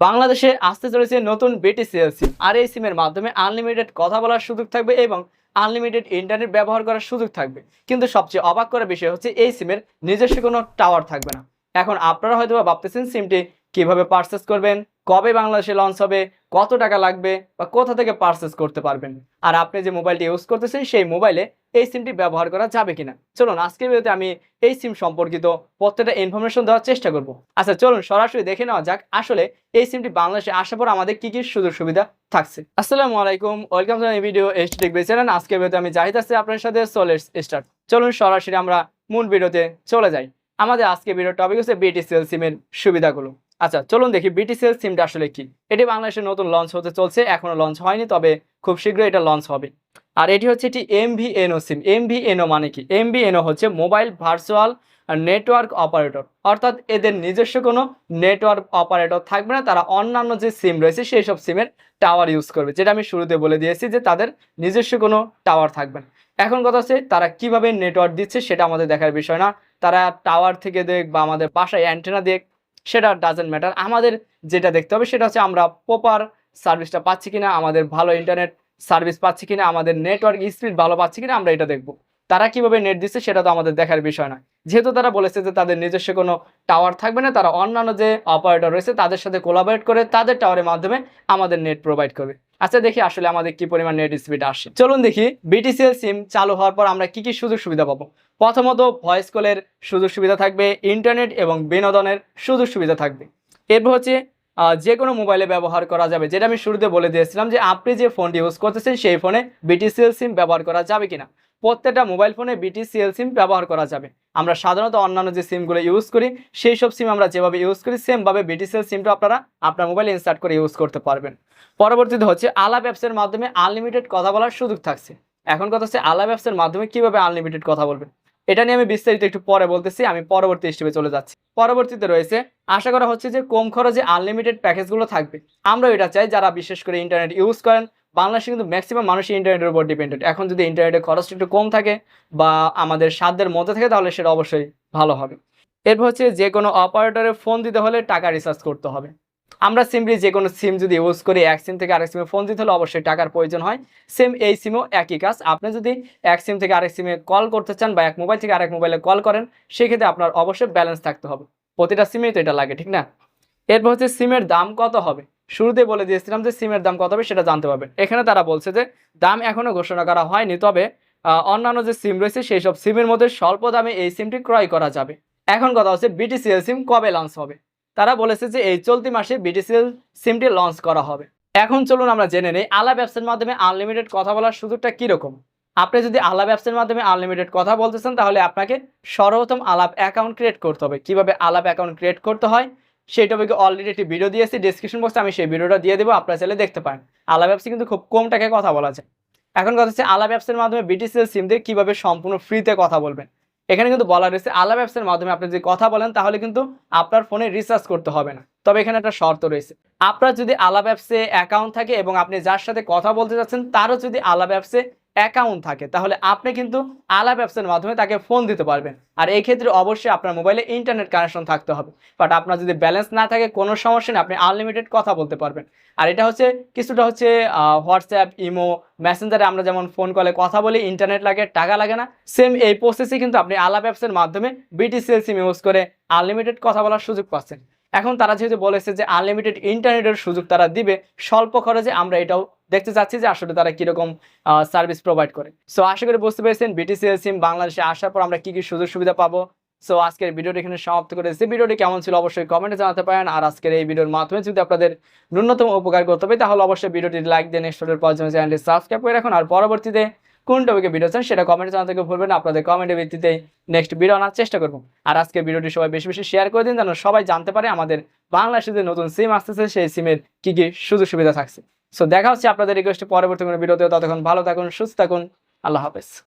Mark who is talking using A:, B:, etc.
A: বাংলাদেশে আসতে চলেছে নতুন বিটিসিএল সিম আর এই সিমের মাধ্যমে আনলিমিটেড কথা বলার সুযোগ থাকবে এবং আনলিমিটেড ইন্টারনেট ব্যবহার করার সুযোগ থাকবে। কিন্তু সবচেয়ে অবাক করার বিষয় হচ্ছে এই সিমের নিজস্ব কোনো টাওয়ার থাকবে না। এখন আপনারা হয়তো ভাবতেছেন সিমটি কীভাবে পারচেস করবেন, কবে বাংলাদেশে লঞ্চ হবে, কত টাকা লাগবে বা কোথা থেকে পারচেস করতে পারবেন। আর আপনি যে মোবাইলটি ইউজ করতেছেন, সেই মোবাইলে এই সিমটি ব্যবহার করা যাবে কিনা? চলুন, আজকের ভিডিওতে আমি এই সিম সম্পর্কিত প্রত্যেকটা ইনফরমেশন দেওয়ার চেষ্টা করব। আচ্ছা চলুন, সরাসরি দেখে নেওয়া যাক আসলে এই সিমটি বাংলাদেশে আসার পর আমাদের কি কি সুযোগ সুবিধা থাকছে। আসসালামু আলাইকুম, ওয়েলকাম টু এই ভিডিও এইচ টেক চ্যানেল আজকের ভিডিওতে আমি জাহিদ আছি আপনার সাথে সোলের স্টার্ট চলুন, সরাসরি আমরা মূল ভিডিওতে চলে যাই। আমাদের আজকে ভিডিও টপিক হচ্ছে বিটিসিএল সিমের সুবিধাগুলো। আচ্ছা চলুন দেখি বিটিসিএল সিমটা আসলে কি? এটি বাংলাদেশে নতুন লঞ্চ হতে চলছে, এখনও লঞ্চ হয়নি, তবে খুব শীঘ্রই এটা লঞ্চ হবে। আর এটি হচ্ছে এটি এমভিএনও সিম। এমভিএনও মানে কি? এমভিএনও হচ্ছে মোবাইল ভার্চুয়াল নেটওয়ার্ক অপারেটর। অর্থাৎ এদের নিজস্ব কোনো নেটওয়ার্ক অপারেটর থাকবে না, তারা অন্যান্য যে সিম রয়েছে সেই সব সিমের টাওয়ার ইউজ করবে। যেটা আমি শুরুতে বলে দিয়েছি যে তাদের নিজস্ব কোনো টাওয়ার থাকবে না। এখন কথা হচ্ছে তারা কীভাবে নেটওয়ার্ক দিচ্ছে সেটা আমাদের দেখার বিষয় না। তারা টাওয়ার থেকে দেখ বা আমাদের বাসায় অ্যান্টেনা দেখ, সেটা ডাজেন্ট ম্যাটার আমাদের যেটা দেখতে হবে সেটা হচ্ছে আমরা প্রপার সার্ভিসটা পাচ্ছি কিনা, আমাদের ভালো ইন্টারনেট সার্ভিস পাচ্ছি কিনা, আমাদের নেটওয়ার্ক স্পিড ভালো পাচ্ছি কিনা, আমরা এটা দেখব। তারা কীভাবে নেট দিচ্ছে সেটা তো আমাদের দেখার বিষয় না যেহেতু তারা বলেছে যে তাদের নিজস্ব কোনো টাওয়ার থাকবে না, তারা অন্যান্য যে অপারেটর রয়েছে তাদের সাথে কোলাবরেট করে তাদের টাওয়ারের মাধ্যমে আমাদের নেট প্রোভাইড করবে। আচ্ছা দেখি আসলে আমাদের কি পরিমাণ নেট স্পিড আসে। চলুন দেখি বিটিসিএল সিম চালু হওয়ার পর আমরা কি কি সুযোগ সুবিধা পাবো। প্রথমত ভয়েস কলের সুযোগ সুবিধা থাকবে ইন্টারনেট এবং বিনোদনের সুযোগ সুবিধা থাকবে। এরপর হচ্ছে যে কোনো মোবাইলে ব্যবহার করা যাবে। যেটা আমি শুরুতে বলে দিয়েছিলাম যে, আপনি যে ফোনটি ইউজ করতেছেন, সেই ফোনে বিটিসিএল সিম ব্যবহার করা যাবে কিনা। প্রত্যেকটা মোবাইল ফোনে বিটিসিএল সিম ব্যবহার করা যাবে। আমরা সাধারণত অন্যান্য যে সিমগুলো ইউজ করি, সেই সব সিম আমরা যেভাবে ইউজ করি সেমভাবে বিটিসিএল সিমটা আপনারা আপনার মোবাইলে ইনস্টার্ট করে ইউজ করতে পারবেন। পরবর্তীতে হচ্ছে আলাপ অ্যাপসের মাধ্যমে আনলিমিটেড কথা বলার সুযোগ থাকছে। এখন কথা হচ্ছে আলাপ অ্যাপসের মাধ্যমে কীভাবে আনলিমিটেড কথা বলবেন? এটা নিয়ে আমি বিস্তারিত একটু পরে বলতেছি, আমি পরবর্তী স্টেপে চলে যাচ্ছি। পরবর্তীতে রয়েছে, আশা করা হচ্ছে যে কম খরচে আনলিমিটেড প্যাকেজগুলো থাকবে। আমরা এটা চাই, যারা বিশেষ করে ইন্টারনেট ইউজ করেন, বাংলাদেশে কিন্তু ম্যাক্সিমাম মানুষই ইন্টারনেটের উপর ডিপেন্ডেন্ট এখন যদি ইন্টারনেটের খরচটা একটু কম থাকে বা আমাদের সাধ্যের মধ্যে থাকে, তাহলে সেটা অবশ্যই ভালো হবে। এরপর হচ্ছে যে কোনো অপারেটরে ফোন দিতে হলে টাকা রিচার্জ করতে হবে। আমরা সিমলি যে কোনো সিম যদি ইউজ করি, এক সিম থেকে আরেক সিমে ফোন দিতে হলে অবশ্যই টাকার প্রয়োজন হয়। সেম এই সিমও একই কাজ। আপনি যদি এক সিম থেকে আরেক সিমে কল করতে চান বা এক মোবাইল থেকে আরেক মোবাইলে কল করেন, সেক্ষেত্রে আপনার অবশ্যই ব্যালেন্স থাকতে হবে। প্রতিটা সিমেই তো এটা লাগে, ঠিক না? এরপর হচ্ছে সিমের দাম কত হবে? শুরুতে বলে দিয়েছিলাম যে সিমের দাম কত হবে সেটা জানতে পারবেন এখানে তারা বলছে যে দাম এখনও ঘোষণা করা হয়নি, তবে অন্যান্য যে সিম রয়েছে সেই সব সিমের মধ্যে স্বল্প দামে এই সিমটি ক্রয় করা যাবে। এখন কথা হচ্ছে বিটিসিএল সিম কবে লঞ্চ হবে? তারা বলেছে যে এই চলতি মাসে বিটিসিএল সিমটি লঞ্চ করা হবে। এখন চলুন আমরা জেনে নেই আলাপ অ্যাপসের মাধ্যমে আনলিমিটেড কথা বলার সুযোগটা কীরকম। আপনি যদি আলাপ অ্যাপসের মাধ্যমে আনলিমিটেড কথা বলতেছেন তাহলে আপনাকে সর্বপ্রথম আলাপ অ্যাকাউন্ট ক্রিয়েট করতে হবে। কীভাবে আলাপ অ্যাকাউন্ট ক্রিয়েট করতে হয়, সেই টপিকে অলরেডি একটি ভিডিও দিয়েছি। ডিসক্রিপশন বক্সে আমি সেই ভিডিওটা দিয়ে দেবো, আপনারা চাইলে দেখতে পারেন। আলাপ অ্যাপসে কিন্তু খুব কম টাকায় কথা বলা যায়। এখন কথা হচ্ছে আলাপ অ্যাপসের মাধ্যমে বিটিসিএল সিম দিয়ে কীভাবে সম্পূর্ণ ফ্রিতে কথা বলবেন। এখানে কিন্তু বলা রয়েছে আলাপ অ্যাপসের মাধ্যমে আপনি যদি কথা বলেন, তাহলে কিন্তু আপনার ফোনে রিচার্জ করতে হবে না। তবে এখানে একটা শর্ত রয়েছে। আপনার যদি আলাপ অ্যাপসে অ্যাকাউন্ট থাকে এবং আপনি যার সাথে কথা বলতে চাচ্ছেন তারও যদি আলাপ অ্যাপসে অ্যাকাউন্ট থাকে, তাহলে আপনি কিন্তু আলাপ অ্যাপসের মাধ্যমে তাকে ফোন দিতে পারবেন। আর এই ক্ষেত্রে অবশ্যই আপনার মোবাইলে ইন্টারনেট কানেকশন থাকতে হবে। বাট আপনার যদি ব্যালেন্স না থাকে, কোনো সমস্যা নেই, আপনি আনলিমিটেড কথা বলতে পারবেন। আর এটা হচ্ছে, কিছুটা হচ্ছে হোয়াটসঅ্যাপ ইমো মেসেঞ্জারে আমরা যেমন ফোন কলে কথা বলি ইন্টারনেট লাগে, টাকা লাগে না সেম এই প্রসেসে কিন্তু আপনি আলাপ অ্যাপসের মাধ্যমে বিটিসিএল সিম ইউজ করে আনলিমিটেড কথা বলার সুযোগ পাচ্ছেন। এখন তারা যেহেতু বলেছে যে আনলিমিটেড ইন্টারনেটের সুযোগ তারা দিবে, স্বল্প খরচে আমরা এটাও দেখতে চাচ্ছি যে আসলে তারা কীরকম সার্ভিস প্রোভাইড করে। সো আশা করি বুঝতে পেরেছেন বিটিসিএল সিম বাংলাদেশে আসার পর আমরা কী কী সুযোগ সুবিধা পাবো। সো আজকের ভিডিওটি এখানে সমাপ্ত করেছি। ভিডিওটি কেমন ছিল অবশ্যই কমেন্টে জানাতে পারেন। আর আজকের এই ভিডিওর মাধ্যমে যদি আপনাদের ন্যূনতম উপকার করতে হবে তাহলে অবশ্যই ভিডিওটি লাইক দিয়ে নেক্সট ভিডিওর পর চ্যানেলটি সাবস্ক্রাইব করে রাখুন। আর পরবর্তীতে কোন টপিকে ভিডিও চান সেটা কমেন্টে জানাতে ভুলবেন আপনাদের কমেন্টের ভিত্তিতে নেক্সট ভিডিও আনার চেষ্টা করব। আর আজকের ভিডিওটি সবাই বেশি বেশি শেয়ার করে দিন, যেন সবাই জানতে পারে আমাদের বাংলাদেশে যে নতুন সিম আসতেছে, সেই সিমের কী কী সুযোগ সুবিধা থাকছে। সো দেখা হচ্ছে আপনাদের রিকোয়েস্টে পরবর্তী কোনো ভিডিওতে ততক্ষণ ভালো থাকুন, সুস্থ থাকুন। আল্লাহ হাফেজ।